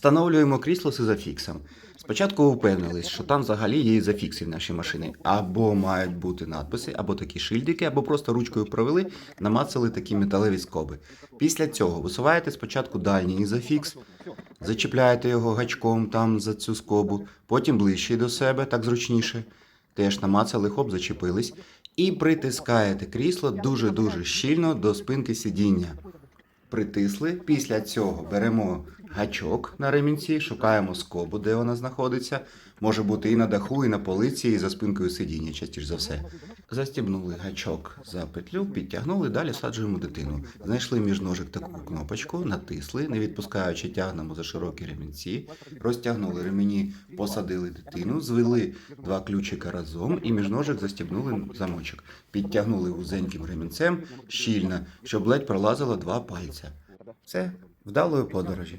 Встановлюємо крісло з ізофіксом. Спочатку упевнились, що там взагалі є ізофікси в нашій машині. Або мають бути надписи, або такі шильдики, або просто ручкою провели, намацали такі металеві скоби. Після цього висуваєте спочатку дальній ізофікс, зачіпляєте його гачком там за цю скобу, потім ближче до себе, так зручніше. Теж намацали, хоп, зачепились. І притискаєте крісло дуже-дуже щільно до спинки сидіння. Притисли. Після цього беремо гачок на ремінці, шукаємо скобу, де вона знаходиться. Може бути і на даху, і на полиці, і за спинкою сидіння, частіше за все. Застібнули гачок за петлю, підтягнули, далі саджуємо дитину. Знайшли між ножик таку кнопочку, натисли, не відпускаючи, тягнемо за широкі ремінці, розтягнули ремені, посадили дитину, звели два ключика разом і між ножик застібнули замочок. Підтягнули вузеньким ремінцем щільно, щоб ледь пролазило два пальця. Все, вдалої подорожі.